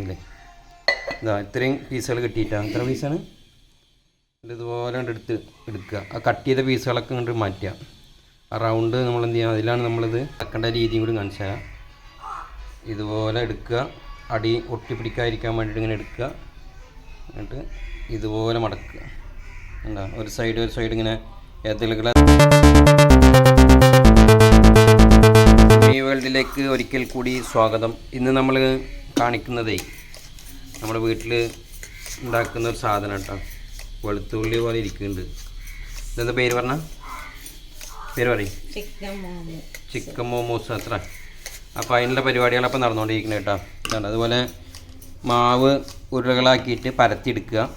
ഇല്ലേ? ഇതാ ഇത്രയും പീസുകൾ കിട്ടിയിട്ടാണ് എത്ര പീസാണ്? ഇതുപോലെ എടുത്ത് എടുക്കുക. ആ കട്ട് ചെയ്ത പീസുകളൊക്കെ കണ്ട് മാറ്റുക. ആ റൗണ്ട് നമ്മൾ എന്ത് ചെയ്യുക അതിലാണ് നമ്മളിത് വെക്കേണ്ട രീതിയും കൂടി കാണിച്ചു തരാം. ഇതുപോലെ എടുക്കുക. അടി ഒട്ടിപ്പിടിക്കാതിരിക്കാൻ വേണ്ടിയിട്ട് ഇങ്ങനെ എടുക്കുക. എന്നിട്ട് ഇതുപോലെ മടക്കുക. എന്താ ഒരു സൈഡ് ഒരു സൈഡ് ഇങ്ങനെ ഏതെങ്കിലും ഈ വേൾഡിലേക്ക് ഒരിക്കൽ കൂടി സ്വാഗതം. ഇന്ന് നമ്മൾ കാണിക്കുന്നതേ നമ്മുടെ വീട്ടിൽ ഉണ്ടാക്കുന്ന ഒരു സാധനം കേട്ടോ. വെളുത്തുള്ളി പോലെ ഇരിക്കുന്നുണ്ട്. ഇതെന്താ പേര് പറഞ്ഞ? പേര് പറയും. ചിക്കൻ മോമോ. ചിക്കൻ മോമോസ് അത്ര. അപ്പോൾ അതിനുള്ള പരിപാടികളപ്പോൾ നടന്നുകൊണ്ടിരിക്കുന്നത് കേട്ടോ. ഇതാണ് അതുപോലെ മാവ് ഉരുളകളാക്കിയിട്ട് പരത്തിയെടുക്കുക.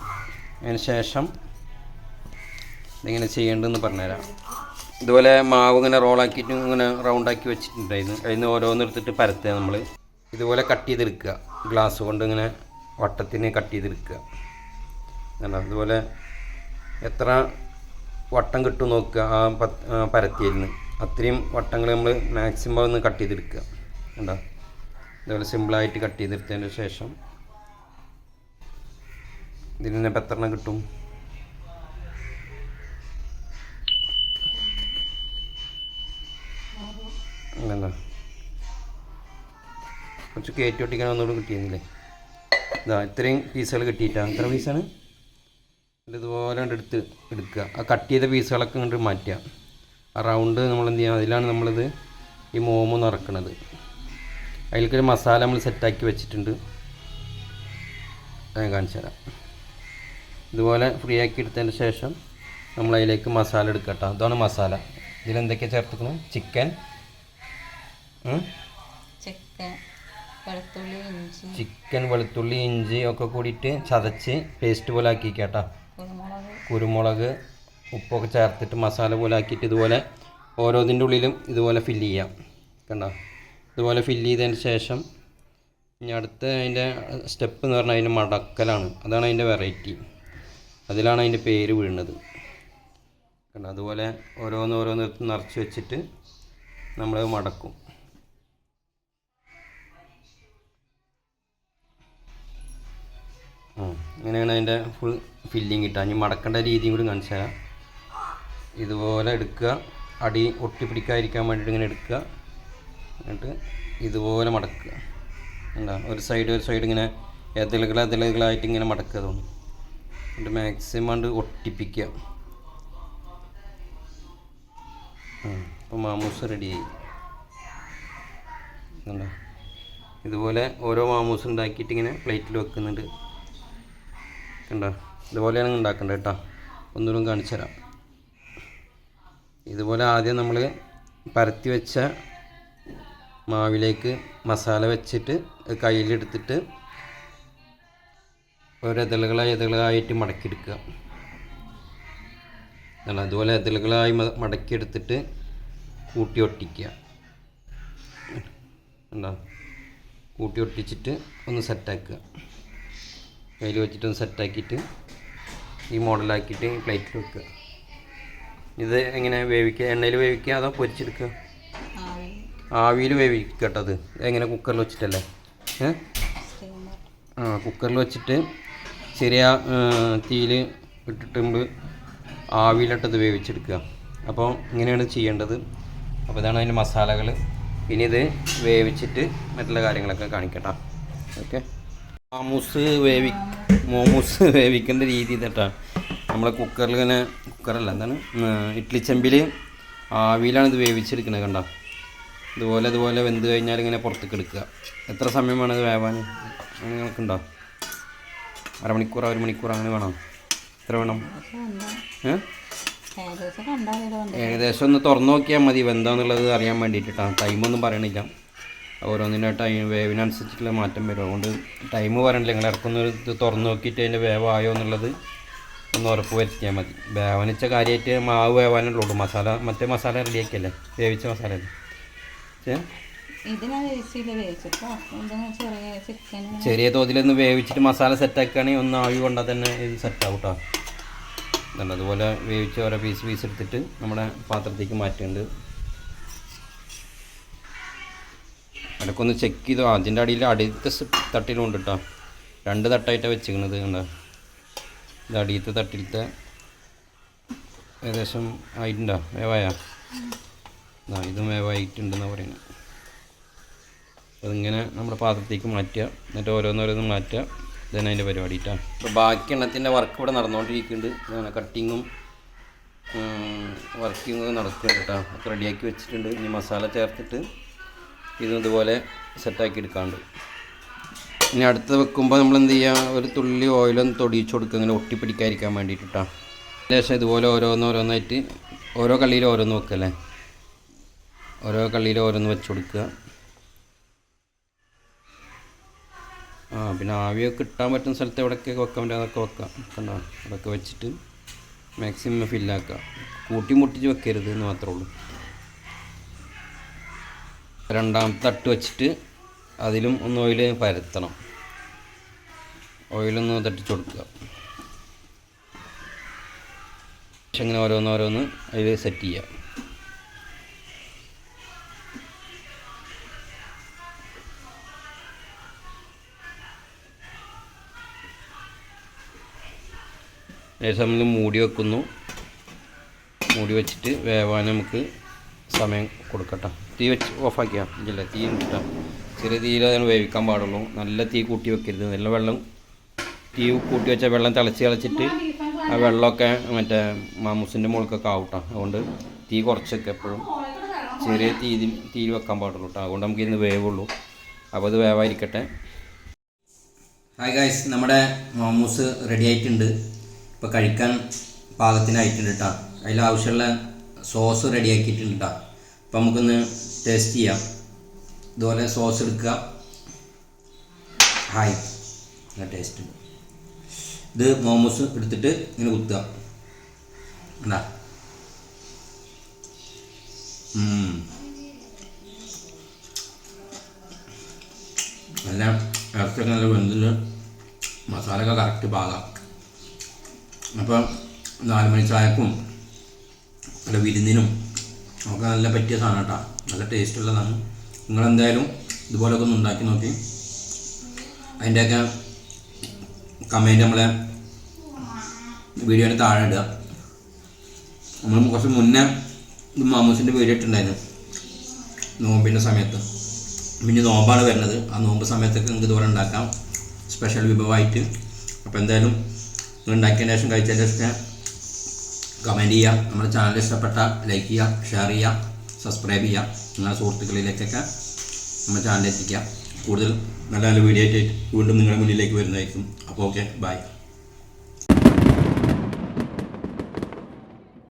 അതിന് ശേഷം ഇതെങ്ങനെ ചെയ്യേണ്ടതെന്ന് പറഞ്ഞുതരാം. ഇതുപോലെ മാവ് ഇങ്ങനെ റോളാക്കിയിട്ട് ഇങ്ങനെ റൗണ്ടാക്കി വെച്ചിട്ടുണ്ടായിരുന്നു. അതിന് ഓരോന്നെടുത്തിട്ട് പരത്തുക നമ്മൾ ഇതുപോലെ കട്ട് ചെയ്തെടുക്കുക. ഗ്ലാസ് കൊണ്ട് ഇങ്ങനെ വട്ടത്തിന് കട്ട് ചെയ്തെടുക്കുക. കണ്ടോ? അതുപോലെ എത്ര വട്ടം കിട്ടും നോക്കുക. ആ പത്ത് ആ പരത്തിയിരുന്ന്. അത്രയും വട്ടങ്ങൾ നമ്മൾ മാക്സിമം ഒന്ന് കട്ട് ചെയ്തെടുക്കുക. കണ്ടോ? ഇതുപോലെ സിമ്പിളായിട്ട് കട്ട് ചെയ്തെടുത്തതിന് ശേഷം ഇതിൽ നിന്ന് എത്ര കിട്ടും? എന്താ കുറച്ച് കയറ്റി ഒട്ടിക്കാൻ ഒന്നുകൂടി കിട്ടിയിരുന്നില്ലേ? ഇതാ ഇത്രയും പീസുകൾ കിട്ടിയിട്ടാണ് എത്ര പീസാണ് ഇതുപോലെ എടുത്ത് എടുക്കുക. ആ കട്ട് ചെയ്ത പീസുകളൊക്കെ കണ്ട് മാറ്റുക. ആ റൗണ്ട് നമ്മൾ എന്ത് ചെയ്യുക? അതിലാണ് നമ്മളിത് ഈ മോമോ നിറക്കണത് അതിലേക്കൊരു മസാല നമ്മൾ സെറ്റാക്കി വെച്ചിട്ടുണ്ട്. ഞാൻ കാണിച്ചു തരാം. ഇതുപോലെ ഫ്രീ ആക്കി എടുത്തതിന് ശേഷം നമ്മൾ അതിലേക്ക് മസാല എടുക്കുക കേട്ടോ അതാണ് മസാല ഇതിലെന്തൊക്കെയാണ് ചേർത്തിക്കുന്നത് ചിക്കൻ ചിക്കൻ വെളുത്തുള്ളി ഇഞ്ചി. ചിക്കൻ വെളുത്തുള്ളി ഇഞ്ചി ഒക്കെ കൂടിയിട്ട് ചതച്ച് പേസ്റ്റ് പോലെ ആക്കി കേട്ടോ. കുരുമുളക്. കുരുമുളക് ഉപ്പൊക്കെ ചേർത്തിട്ട് മസാല പോലെ ആക്കിയിട്ട് ഇതുപോലെ ഓരോതിന്റെ ഉള്ളിലും ഇതുപോലെ ഫില്ല് ചെയ്യാം. കണ്ടോ? ഇതുപോലെ ഫില്ല് ചെയ്തതിന് ശേഷം ഇനി അടുത്ത അതിന്റെ സ്റ്റെപ്പ് എന്ന് പറഞ്ഞാൽ അതിന്റെ മടക്കലാണ്. അതാണ് അതിന്റെ വെറൈറ്റി അതിലാണ് അതിന്റെ പേര് വീഴുന്നത് കണ്ടോ? അതുപോലെ ഓരോന്ന് ഓരോന്ന് നിറച്ച് വെച്ചിട്ട് നമ്മൾ മടക്കും. ഇങ്ങനെയാണ് അതിന്റെ ഫുൾ ഫില്ലിങ് കിട്ടുക. ഇനി മടക്കേണ്ട രീതിയും കൂടി കാണിച്ചു തരാം. ഇതുപോലെ എടുക്കുക. അടി ഒട്ടിപ്പിടിക്കാതിരിക്കാൻ വേണ്ടിയിട്ട് ഇങ്ങനെ എടുക്കുക. എന്നിട്ട് ഇതുപോലെ മടക്കുക. എന്താ ഒരു സൈഡ് ഒരു സൈഡ് ഇങ്ങനെ എതിലുകൾ അതിലുകളായിട്ട് ഇങ്ങനെ മടക്കുക തോന്നും എന്നിട്ട് മാക്സിമം കണ്ട് ഒട്ടിപ്പിക്കുക. അപ്പോൾ മാമൂസ് റെഡിയായി കണ്ടോ? ഇതുപോലെ ഓരോ മാമൂസ് ഉണ്ടാക്കിയിട്ട് ഇങ്ങനെ പ്ലേറ്റിൽ വെക്കുന്നുണ്ട്. കണ്ടോ? ഇതുപോലെയാണ് ഉണ്ടാക്കേണ്ടത് കേട്ടോ. ഒന്നുകൂടെ കാണിച്ചു തരാം. ഇതുപോലെ ആദ്യം നമ്മൾ പരത്തി വെച്ച മാവിലേക്ക് മസാല വെച്ചിട്ട് കയ്യിലെടുത്തിട്ട് ഓരോ ഇതളുകളായി ഇതളുകളായിട്ട് മടക്കിയെടുക്കുക. അതുപോലെ ഇതളുകളായി മടക്കിയെടുത്തിട്ട് കൂട്ടി ഒട്ടിക്കുക. കൂട്ടി ഒട്ടിച്ചിട്ട് ഒന്ന് സെറ്റാക്കുക കയ്യിൽ വെച്ചിട്ടൊന്ന് സെറ്റാക്കിയിട്ട് ഈ മോഡലാക്കിയിട്ട് പ്ലേറ്റിൽ വെക്കുക. ഇത് എങ്ങനെ വേവിക്കുക? എണ്ണയിൽ വേവിക്കുക അതോ പൊരിച്ചെടുക്കുക? ആവി ആവിയിൽ അത്. എങ്ങനെ കുക്കറിൽ വെച്ചിട്ടല്ലേ? ആ കുക്കറിൽ വെച്ചിട്ട് ചെറിയ തീയിൽ ഇട്ടിട്ട് ആവിയിലിട്ടത് വേവിച്ചെടുക്കുക. അപ്പോൾ ഇങ്ങനെയാണ് ചെയ്യേണ്ടത്. അപ്പോൾ ഇതാണ് അതിന്റെ മസാലകൾ ഇനി ഇത് വേവിച്ചിട്ട് മറ്റുള്ള കാര്യങ്ങളൊക്കെ കാണിക്കട്ടോ. ഓക്കെ? മോമൂസ് വേവി മോമൂസ് വേവിക്കേണ്ട രീതി ഇതട്ടാ. നമ്മളെ കുക്കറിൽ ഇങ്ങനെ കുക്കറല്ല എന്താണ് ഇഡ്ലി ചെമ്പിൽ ആവിയിലാണ് ഇത് വേവിച്ചെടുക്കുന്നത് കണ്ട. ഇതുപോലെ ഇതുപോലെ വെന്ത് കഴിഞ്ഞാൽ ഇങ്ങനെ പുറത്തേക്ക് എടുക്കുക. എത്ര സമയം വേണം ഇത് വേവാൻ? അങ്ങനെ കണക്കുണ്ടോ? അരമണിക്കൂർ ഒരു മണിക്കൂർ അങ്ങനെ വേണം? എത്ര വേണം? ഏകദേശം ഒന്ന് തുറന്നു നോക്കിയാൽ മതി. വെന്താന്നുള്ളത് അറിയാൻ വേണ്ടിയിട്ടാണ് ടൈമൊന്നും പറയണില്ല. ഓരോന്നിന്റെ ടൈം വേവിനനുസരിച്ചിട്ടുള്ള മാറ്റം വരും. അതുകൊണ്ട് ടൈം പറയണില്ല. നിങ്ങൾ ഇറക്കുന്ന ഇത് തുറന്നു നോക്കിയിട്ട് അതിന്റെ വേവായോ എന്നുള്ളത് ഒന്ന് ഉറപ്പ് വരുത്തിയാൽ മതി. വേവനിച്ച കാര്യമായിട്ട് മാവ് വേവാനുള്ളൂ മസാല മറ്റേ മസാല റെഡിയാക്കിയല്ലേ വേവിച്ച മസാല അല്ലേ? ചെറിയ തോതിലൊന്ന് വേവിച്ചിട്ട് മസാല സെറ്റാക്കുകയാണെങ്കിൽ ഒന്ന് ആവി കൊണ്ടാൽ തന്നെ ഇത് സെറ്റാവും കേട്ടോ അതുപോലെ വേവിച്ച് ഓരോ പീസ് പീസ് എടുത്തിട്ട് നമ്മുടെ പാത്രത്തേക്ക് മാറ്റുന്നുണ്ട്. അതൊക്കെ ഒന്ന് ചെക്ക് ചെയ്തു. അതിന്റെ അടിയിൽ അടിയത്തെ തട്ടിലുണ്ട് കേട്ടോ രണ്ട് തട്ടായിട്ടാണ് വെച്ചിരിക്കുന്നത് കണ്ടോ. ഇത് അടിയത്തെ തട്ടിലത്തെ ഏകദേശം ആയിട്ടുണ്ടോ? വേവായ? ഇതും വേവായിട്ടുണ്ടെന്നാണ് പറയുന്നത് അതിങ്ങനെ നമ്മുടെ പാത്രത്തേക്ക് മാറ്റുക. എന്നിട്ട് ഓരോന്നോരോന്ന് മാറ്റുക. ഇതന്നെ അതിന്റെ പരിപാടി കേട്ടോ അപ്പോൾ ബാക്കി എണ്ണത്തിന്റെ വർക്ക് ഇവിടെ നടന്നുകൊണ്ടിരിക്കുന്നുണ്ട് ഇതാണ് കട്ടിങ്ങും വർക്കിങ്ങും നടക്കുന്നുണ്ട് കേട്ടോ അത് റെഡിയാക്കി വെച്ചിട്ടുണ്ട്. ഇനി മസാല ചേർത്തിട്ട് ഇതും ഇതുപോലെ സെറ്റാക്കി എടുക്കാണ്ട്. ഇനി അടുത്ത് വെക്കുമ്പോൾ നമ്മൾ എന്ത് ചെയ്യുക ഒരു തുള്ളി ഓയിലൊന്ന് തൊടിയിച്ച് കൊടുക്കുക ഇങ്ങനെ ഒട്ടിപ്പിടിക്കാതിരിക്കാൻ വേണ്ടിയിട്ടിട്ടാണ് ശേഷം ഇതുപോലെ ഓരോന്നോരോന്നായിട്ട് ഓരോ കള്ളിയിൽ ഓരോന്ന് വെക്കല്ലേ ഓരോ കള്ളിയിൽ ഓരോന്ന് വെച്ച് കൊടുക്കുക. ആ പിന്നെ ആവിയൊക്കെ കിട്ടാൻ പറ്റുന്ന സ്ഥലത്ത് എവിടെയൊക്കെ വെക്കാൻ പറ്റും അതൊക്കെ വെക്കാം. കണ്ടോ? അതൊക്കെ വെച്ചിട്ട് മാക്സിമം ഫില്ലാക്കുക കൂട്ടി മുട്ടിച്ച് വെക്കരുത് എന്ന് മാത്രമേ ഉള്ളൂ. രണ്ടാമത്തെ തട്ട് വെച്ചിട്ട് അതിലും ഒന്ന് ഓയിൽ പരത്തണം. ഓയിലൊന്ന് തട്ടിച്ച് കൊടുക്കുക. പക്ഷെ ഇങ്ങനെ ഓരോന്ന് ഓരോന്ന് അതിൽ സെറ്റ് ചെയ്യുക. ശേഷം നമ്മൾ മൂടി വെക്കുന്നു. മൂടി വെച്ചിട്ട് വേവാൻ നമുക്ക് സമയം കൊടുക്കട്ടെ. തീ വെച്ച് ഓഫാക്കിയാൽ ഇല്ല തീ കിട്ടാം ചെറിയ തീയിൽ അതിന് വേവിക്കാൻ പാടുള്ളൂ. നല്ല തീ കൂട്ടി വെക്കരുത്. നല്ല വെള്ളം തീ കൂട്ടി വെച്ച വെള്ളം തിളച്ച് തിളച്ചിട്ട് ആ വെള്ളമൊക്കെ മറ്റേ മാമൂസിന്റെ മുകൾക്കൊക്കെ ആവട്ടാം. അതുകൊണ്ട് തീ കുറച്ചൊക്കെ എപ്പോഴും ചെറിയ തീ തീയിൽ വെക്കാൻ പാടുള്ളൂ കേട്ടോ. അതുകൊണ്ട് നമുക്ക് ഇന്ന് വേവുള്ളൂ. അപ്പോൾ അത് വേവായിരിക്കട്ടെ. ഹായ് ഗായ്സ് നമ്മുടെ മാമൂസ് റെഡി ആയിട്ടുണ്ട്. ഇപ്പോൾ കഴിക്കാൻ പാകത്തിനായിട്ടുണ്ട് കേട്ടോ. അതിൽ ആവശ്യമുള്ള സോസ് റെഡി ആക്കിയിട്ടുണ്ട്. അപ്പം നമുക്കൊന്ന് ടേസ്റ്റ് ചെയ്യാം. ഇതുപോലെ സോസ് എടുക്കുക. ഹായ് നല്ല ടേസ്റ്റ് ഉണ്ട്. ഇത് മോമോസ് എടുത്തിട്ട് ഇങ്ങനെ കുത്തുക. എന്താ നല്ല ഇറച്ചൊക്കെ നല്ല വെന്തിൽ മസാലയൊക്കെ കറക്റ്റ് പാകാം. അപ്പം നാല് മണി ചായക്കും നല്ല വിരുന്നിനും നമുക്ക് നല്ല പറ്റിയ സാധനം കേട്ടോ നല്ല ടേസ്റ്റ് ഉള്ളതാണ്. നിങ്ങൾ എന്തായാലും ഇതുപോലൊക്കെ ഒന്ന് ഉണ്ടാക്കി നോക്കി. അതിന്റെയൊക്കെ കമന്റ് നമ്മളെ വീഡിയോന്റെ താഴെ ഇടുക. നമ്മൾ കുറച്ച് മുന്നേ ഇത് മാമൂസിന്റെ വീഡിയോ ഇട്ടുണ്ടായിരുന്നു നോമ്പിന്റെ സമയത്ത്. പിന്നെ നോമ്പാണ് വരുന്നത്. ആ നോമ്പ് സമയത്തൊക്കെ നിങ്ങൾക്ക് ഇതുപോലെ ഉണ്ടാക്കാം. സ്പെഷ്യൽ വിഭവമായിട്ട്. അപ്പോൾ എന്തായാലും നിങ്ങൾ ഉണ്ടാക്കിയതിന് ശേഷം കഴിച്ചതിന്റെ ശേഷം കമന്റ് ചെയ്യുക. നമ്മുടെ ചാനൽ ഇഷ്ടപ്പെട്ട ലൈക്ക് ചെയ്യുക ഷെയർ ചെയ്യുക സബ്സ്ക്രൈബ് ചെയ്യുക. നിങ്ങളുടെ സുഹൃത്തുക്കളിലേക്കൊക്കെ നമ്മുടെ ചാനൽ എത്തിക്കുക. കൂടുതൽ നല്ല നല്ല വീഡിയോ ആയിട്ട് വീണ്ടും നിങ്ങളുടെ മുന്നിലേക്ക് വരുന്നതായിരിക്കും. അപ്പോൾ ഓക്കെ ബൈ